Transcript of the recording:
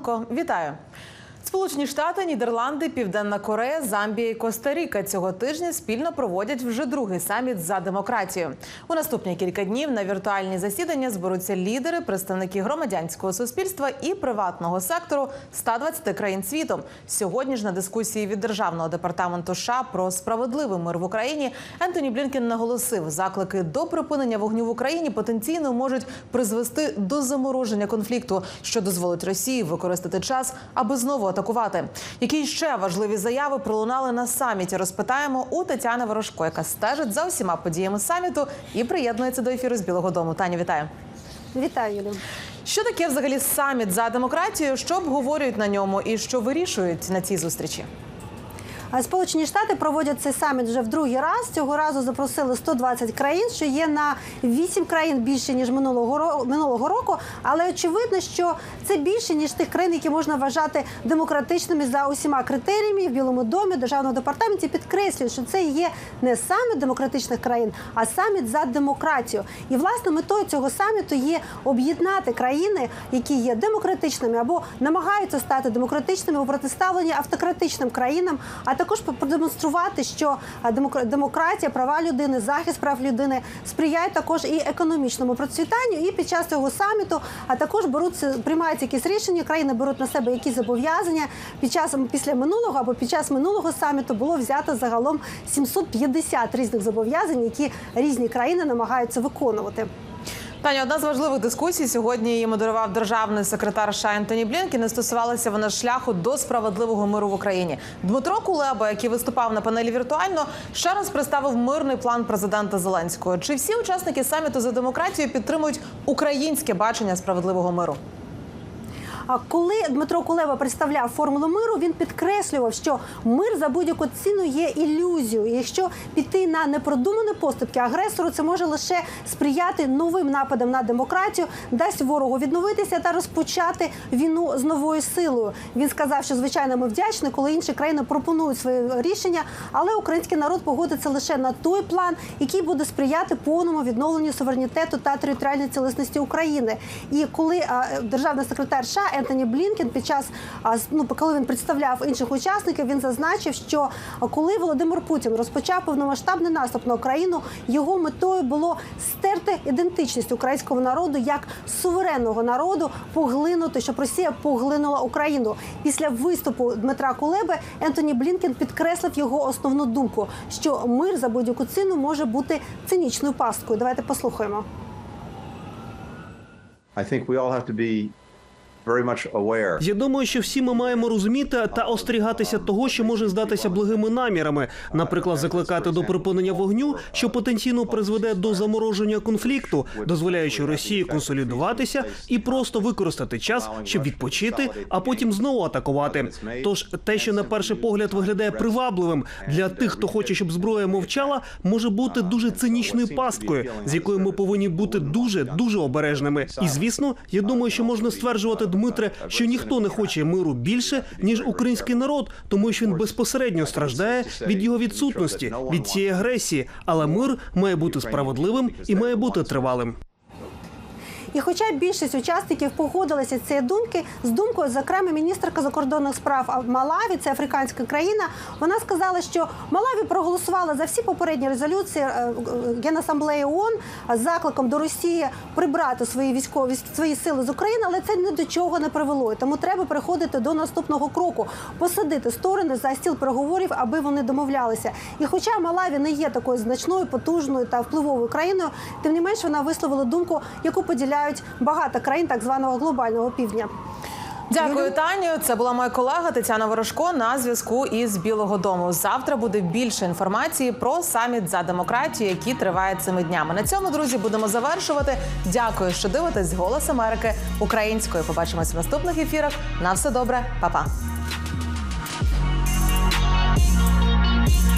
Павленко. Вітаю. Сполучені Штати, Нідерланди, Південна Корея, Замбія і Коста-Ріка цього тижня спільно проводять вже другий саміт за демократію. У наступні кілька днів на віртуальні засідання зберуться лідери, представники громадянського суспільства і приватного сектору 120 країн світу. Сьогодні ж на дискусії від державного департаменту США про справедливий мир в Україні Ентоні Блінкен наголосив, заклики до припинення вогню в Україні потенційно можуть призвести до замороження конфлікту, що дозволить Росії використати час, аби знову атакувати. Які ще важливі заяви пролунали на саміті? Розпитаємо у Тетяни Ворожко, яка стежить за усіма подіями саміту і приєднується до ефіру з Білого Дому. Таня, вітаю. Вітаю, Юлю. Що таке взагалі саміт за демократію? Що обговорюють на ньому і що вирішують на цій зустрічі? Сполучені Штати проводять цей саміт вже в другий раз. Цього разу запросили 120 країн, що є на 8 країн більше ніж минулого минулого року. Але очевидно, що це більше ніж тих країн, які можна вважати демократичними за усіма критеріями в Білому домі, державному департаменті підкреслюють, що це є не саміт демократичних країн, а саміт за демократію. І власне метою цього саміту є об'єднати країни, які є демократичними або намагаються стати демократичними у протиставленні автократичним країнам, а також продемонструвати, що а, демократія, права людини, захист прав людини сприяють також і економічному процвітанню. І під час цього саміту, а також беруться приймаються якісь рішення. Країни беруть на себе якісь зобов'язання. Під час після минулого або під час минулого саміту було взято загалом 750 різних зобов'язань, які різні країни намагаються виконувати. Таня, одна з важливих дискусій сьогодні її модерував державний секретар США Ентоні Блінкін. І стосувалася вона шляху до справедливого миру в Україні. Дмитро Кулеба, який виступав на панелі віртуально, ще раз представив мирний план президента Зеленського. Чи всі учасники саміту за демократію підтримують українське бачення справедливого миру? А коли Дмитро Кулеба представляв формулу миру, він підкреслював, що мир за будь-яку ціну є ілюзією. І Якщо піти на непродумані поступки агресору, це може лише сприяти новим нападам на демократію, дасть ворогу відновитися та розпочати війну з новою силою. Він сказав, що звичайно ми вдячні, коли інші країни пропонують свої рішення, але український народ погодиться лише на той план, який буде сприяти повному відновленню суверенітету та територіальної цілісності України. І коли державний секретар США Ентоні Блінкен під час ну, коли він представляв інших учасників, він зазначив, що коли Володимир Путін розпочав повномасштабний наступ на Україну, його метою було стерти ідентичність українського народу як суверенного народу, поглинути, щоб Росія поглинула Україну. Після виступу Дмитра Кулеби Ентоні Блінкен підкреслив його основну думку, що мир за будь-яку ціну може бути цинічною пасткою. Давайте послухаємо. I think we all have to be. Я думаю, що всі ми маємо розуміти та остерігатися того, що може здатися благими намірами, наприклад, закликати до припинення вогню, що потенційно призведе до замороження конфлікту, дозволяючи Росії консолідуватися і просто використати час, щоб відпочити, а потім знову атакувати. Тож те, що на перший погляд виглядає привабливим для тих, хто хоче, щоб зброя мовчала, може бути дуже цинічною пасткою, з якою ми повинні бути дуже дуже обережними. І звісно, я думаю, що можна стверджувати, Дмитре, що ніхто не хоче миру більше ніж український народ, тому що він безпосередньо страждає від його відсутності, від цієї агресії. Але мир має бути справедливим і має бути тривалим. І хоча більшість учасників погодилися цієї думки, з думкою, зокрема, міністерка закордонних справ Малаві, це африканська країна, вона сказала, що Малаві проголосувала за всі попередні резолюції е, е, Генасамблеї ООН з закликом до Росії прибрати свої військові свої сили з України, але це ні до чого не привело. Тому треба переходити до наступного кроку, посадити сторони за стіл переговорів, аби вони домовлялися. І хоча Малаві не є такою значною, потужною та впливовою країною, тим не менш вона висловила думку, яку поділяють багато країн так званого глобального півдня. Дякую, Таню. Це була моя колега Тетяна Ворожко на зв'язку із Білого Дому. Завтра буде більше інформації про саміт за демократію, який триває цими днями. На цьому друзі будемо завершувати. Дякую, що дивитесь «Голос Америки українською. Побачимось в наступних ефірах. На все добре, Па-па.